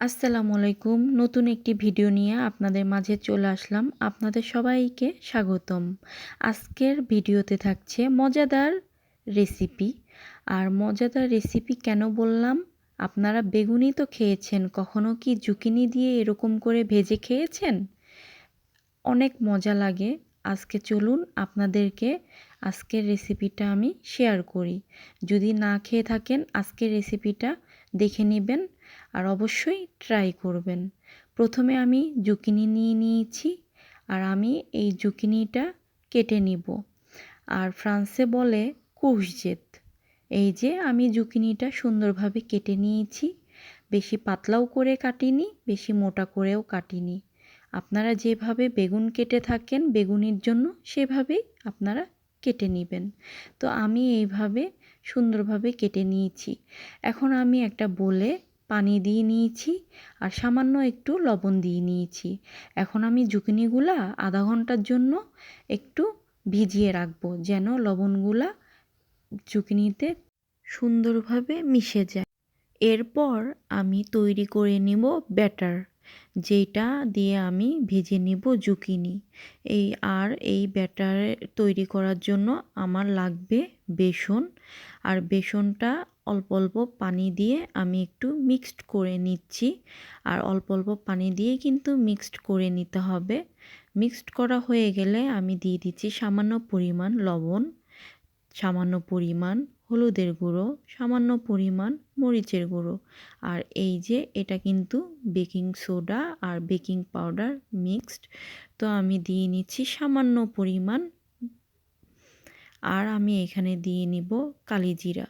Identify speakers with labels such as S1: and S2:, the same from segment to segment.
S1: আসসালামু আলাইকুম। নতুন একটি ভিডিও নিয়ে আপনাদের মাঝে চলে আসলাম। আপনাদের সবাইকে স্বাগতম। আজকের ভিডিওতে থাকছে মজাদার রেসিপি। আর মজাদার রেসিপি কেন বললাম? আপনারা বেগুনি তো খেয়েছেন, কখনো কি জুকিনি দিয়ে এরকম করে ভেজে খেয়েছেন? অনেক মজা লাগে। আজকে চলুন আপনাদেরকে আজকের রেসিপিটা আমি শেয়ার করি। যদি না খেয়ে থাকেন, আজকের রেসিপিটা দেখে নেবেন আর অবশ্যই ট্রাই করবেন। প্রথমে আমি জুকিনি নিয়ে নিয়েছি আর আমি এই জুকিনিটা কেটে নিব। আর ফ্রান্সে বলে কুশজেত। এই যে আমি জুকিনিটা সুন্দরভাবে কেটে নিয়েছি। বেশি পাতলাও করে কাটিনি, বেশি মোটা করেও কাটিনি। আপনারা যেভাবে বেগুন কেটে থাকেন, বেগুনির জন্য সেভাবেই আপনারা কেটে নেবেন। তো আমি এইভাবে সুন্দরভাবে কেটে নিয়েছি। এখন আমি একটা বলে পানি দিয়ে নিয়েছি আর সামান্য একটু লবণ দিয়ে নিয়েছি। এখন আমি জুকিনিগুলা আধা ঘণ্টার জন্য একটু ভিজিয়ে রাখব যেন লবণগুলা জুকিনিতে সুন্দরভাবে মিশে যায়। এরপর আমি তৈরি করে নিব ব্যাটার। যেটা দিয়ে আমি ভেজে নিব জুকিনি। এই আর এই ব্যাটার তৈরি করার জন্য আমার লাগবে বেসন। আর বেসনটা অল্প অল্প পানি দিয়ে আমি একটু মিক্সড করে নিচ্ছি। আর অল্প অল্প পানি দিয়ে কিন্তু মিক্সড করে নিতে হবে। মিক্সড করা হয়ে গেলে আমি দিয়ে দিচ্ছি সামান্য পরিমাণ লবণ, সামান্য পরিমাণ হলুদের গুঁড়ো, সামান্য পরিমাণ মরিচের গুঁড়ো। আর এই যে, এটা কিন্তু বেকিং সোডা আর বেকিং পাউডার মিক্সড। তো আমি দিয়ে নিচ্ছি সামান্য পরিমাণ। আর আমি এখানে দিয়ে নিব কালিজিরা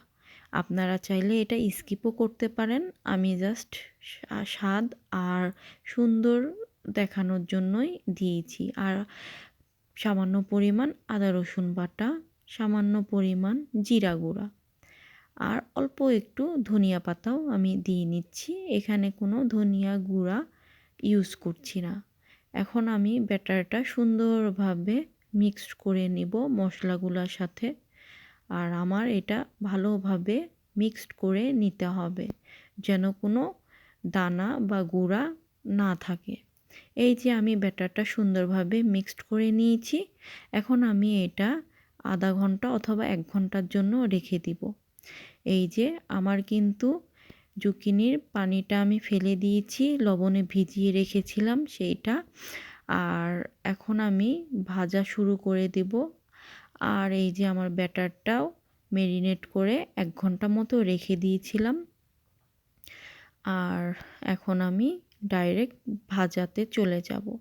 S1: আপনারা চাইলে এটা স্কিপও করতে পারেন। আমি জাস্ট স্বাদ আর সুন্দর দেখানোর জন্যই দিয়েছি। আর সামান্য পরিমাণ আদা রসুন বাটা সামান্য পরিমাণ জিরা গুঁড়া। আর অল্প একটু ধনিয়া পাতাও আমি দিয়ে নিচ্ছি। এখানে কোনো ধনিয়া গুঁড়া ইউজ করছি না। এখন আমি ব্যাটারটা সুন্দরভাবে মিক্সড করে নিব মশলাগুলোর সাথে। আর আমার এটা ভালোভাবে মিক্সড করে নিতে হবে, যেন কোনো দানা বা গুঁড়া না থাকে। এই যে আমি ব্যাটারটা সুন্দরভাবে মিক্সড করে নিয়েছি, এখন আমি এটা আধা ঘণ্টা অথবা এক ঘণ্টার জন্য রেখে দিব। এই যে, আমার কিন্তু জুকিনির পানিটা আমি ফেলে দিয়েছি, লবণে ভিজিয়ে রেখেছিলাম সেইটা। আর এখন আমি ভাজা শুরু করে দেব। আর এই যে, আমার ব্যাটারটাও মেরিনেট করে এক ঘণ্টা মতো রেখে দিয়েছিলাম। আর এখন আমি ডাইরেক্ট ভাজাতে চলে যাব।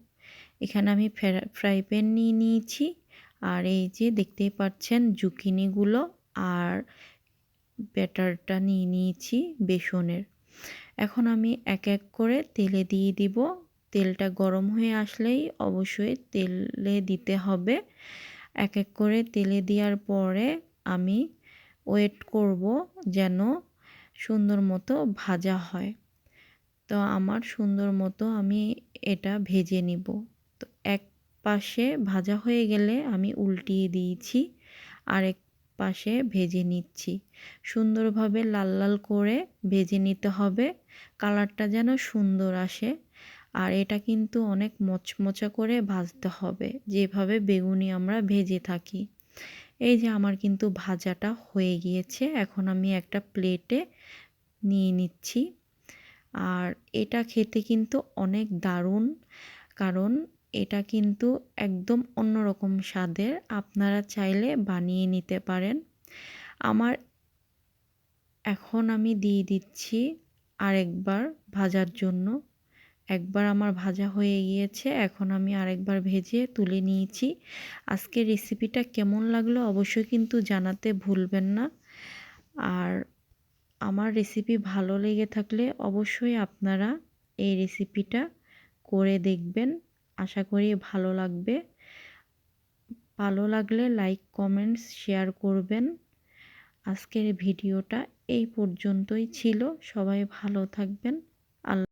S1: এখানে আমি ফ্রাই প্যান নিয়ে নিয়েছি। আর এই যে দেখতেই পাচ্ছেন জুকিনিগুলো আর ব্যাটারটা নিয়ে নিয়েছি বেসনের। এখন আমি এক এক করে তেলে দিয়ে দিব। তেলটা গরম হয়ে আসলেই অবশ্যই তেলে দিতে হবে। এক এক করে তেলে দেওয়ার পরে আমি ওয়েট করব যেন সুন্দর মতো ভাজা হয়। তো আমার সুন্দর মতো আমি এটা ভেজে নিব। তো এক পাশে ভাজা হয়ে গেলে আমি উল্টিয়ে দিয়েছি, আরেক পাশে ভেজে নিচ্ছি। সুন্দরভাবে লাল লাল করে ভেজে নিতে হবে, কালারটা যেন সুন্দর আসে। আর এটা কিন্তু অনেক মচমচা করে ভাজতে হবে, যেভাবে বেগুনি আমরা ভেজে থাকি। এই যে আমার কিন্তু ভাজাটা হয়ে গিয়েছে, এখন আমি একটা প্লেটে নিয়ে নিচ্ছি। আর এটা খেতে কিন্তু অনেক দারুণ, কারণ এটা কিন্তু একদম অন্যরকম স্বাদের। আপনারা চাইলে বানিয়ে নিতে পারেন। আমার এখন আমি দিয়ে দিচ্ছি আরেকবার ভাজার জন্য। একবার আমার ভাজা হয়ে গিয়েছে, এখন আমি আরেকবার ভেজে তুলে নিয়েছি। আজকে রেসিপিটা কেমন লাগল অবশ্যই কিন্তু জানাতে ভুলবেন না। আর আমার রেসিপি ভালো লেগে থাকলে অবশ্যই আপনারা এই রেসিপিটা করে দেখবেন। আশা করি ভালো লাগবে। ভালো লাগলে লাইক কমেন্টস শেয়ার করবেন। আজকের ভিডিওটা এই পর্যন্তই ছিল। সবাই ভালো থাকবেন। আল্লাহ